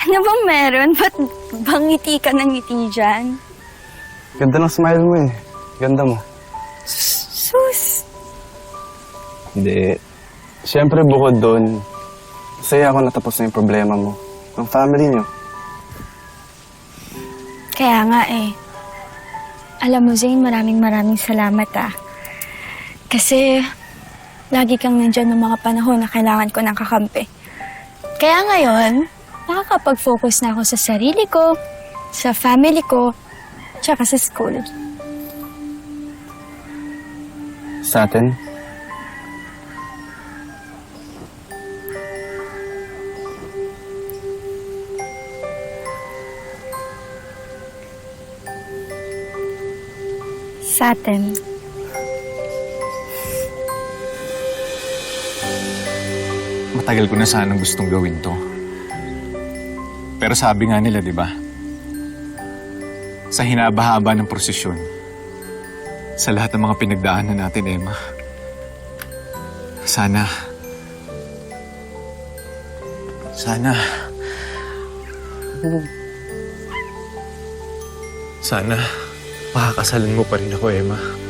Ano bang meron? Ba't bangiti ka ng ngiti dyan? Ganda ng smile mo eh. Ganda mo. Sus! Hindi. Siyempre bukod doon, masaya ako natapos na yung problema mo. Ang family niyo. Kaya nga eh. Alam mo, Zane, maraming maraming salamat ah. Kasi lagi kang nandyan ng mga panahon na kailangan ko ng kakampi. Kaya ngayon, nakakapag-focus na ako sa sarili ko, sa family ko, tsaka sa school. Sa atin, Sa atin. Matagal ko na sanang gustong gawin to. Pero sabi nga nila, di ba? Sa hinabahaba ng prosesyon, sa lahat ng mga pinagdaanan natin, Emma, sana, sana, sana, makakasalan mo pa rin ako, Emma.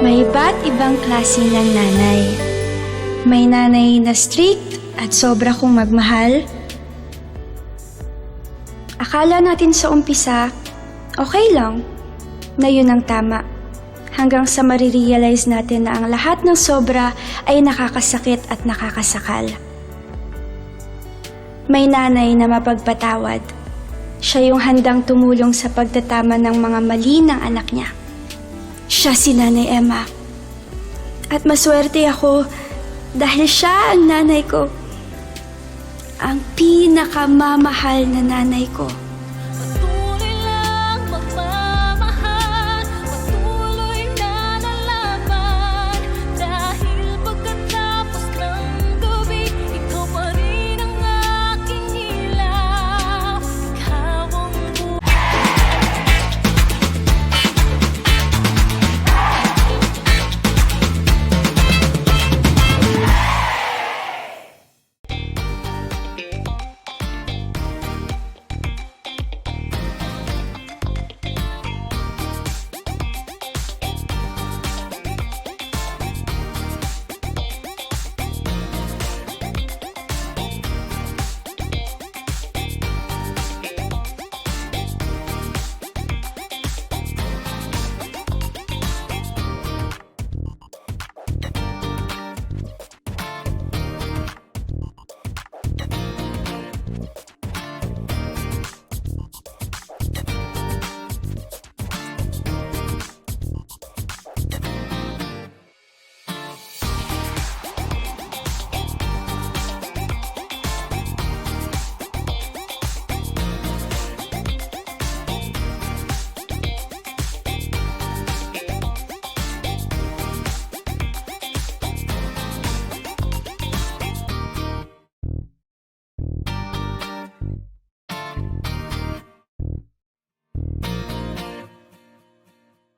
May iba't ibang klase ng nanay. May nanay na strict at sobra kong magmahal. Akala natin sa umpisa, okay lang, na yun ang tama. Hanggang sa marirealize natin na ang lahat ng sobra ay nakakasakit at nakakasakal. May nanay na mapagpatawad. Siya yung handang tumulong sa pagtatama ng mga mali ng anak niya. Siya si Nanay Emma. At maswerte ako dahil siya ang nanay ko. Ang pinakamamahal na nanay ko.